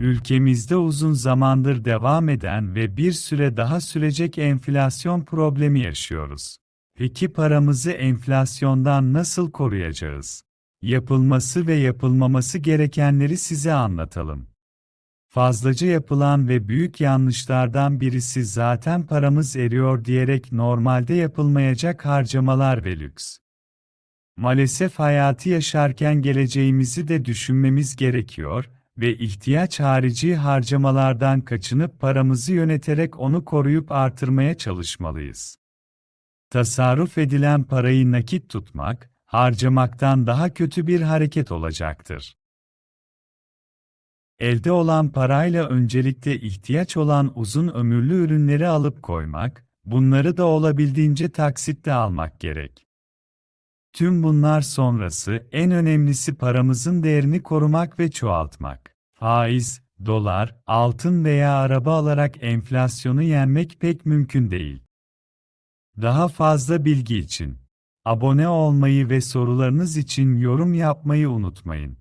Ülkemizde uzun zamandır devam eden ve bir süre daha sürecek enflasyon problemi yaşıyoruz. Peki paramızı enflasyondan nasıl koruyacağız? Yapılması ve yapılmaması gerekenleri size anlatalım. Fazlaca yapılan ve büyük yanlışlardan birisi zaten paramız eriyor diyerek normalde yapılmayacak harcamalar ve lüks. Maalesef hayatı yaşarken geleceğimizi de düşünmemiz gerekiyor ve ihtiyaç harici harcamalardan kaçınıp paramızı yöneterek onu koruyup artırmaya çalışmalıyız. Tasarruf edilen parayı nakit tutmak, harcamaktan daha kötü bir hareket olacaktır. Elde olan parayla öncelikle ihtiyaç olan uzun ömürlü ürünleri alıp koymak, bunları da olabildiğince taksitle almak gerek. Tüm bunlar sonrası en önemlisi paramızın değerini korumak ve çoğaltmak. Faiz, dolar, altın veya araba alarak enflasyonu yenmek pek mümkün değil. Daha fazla bilgi için abone olmayı ve sorularınız için yorum yapmayı unutmayın.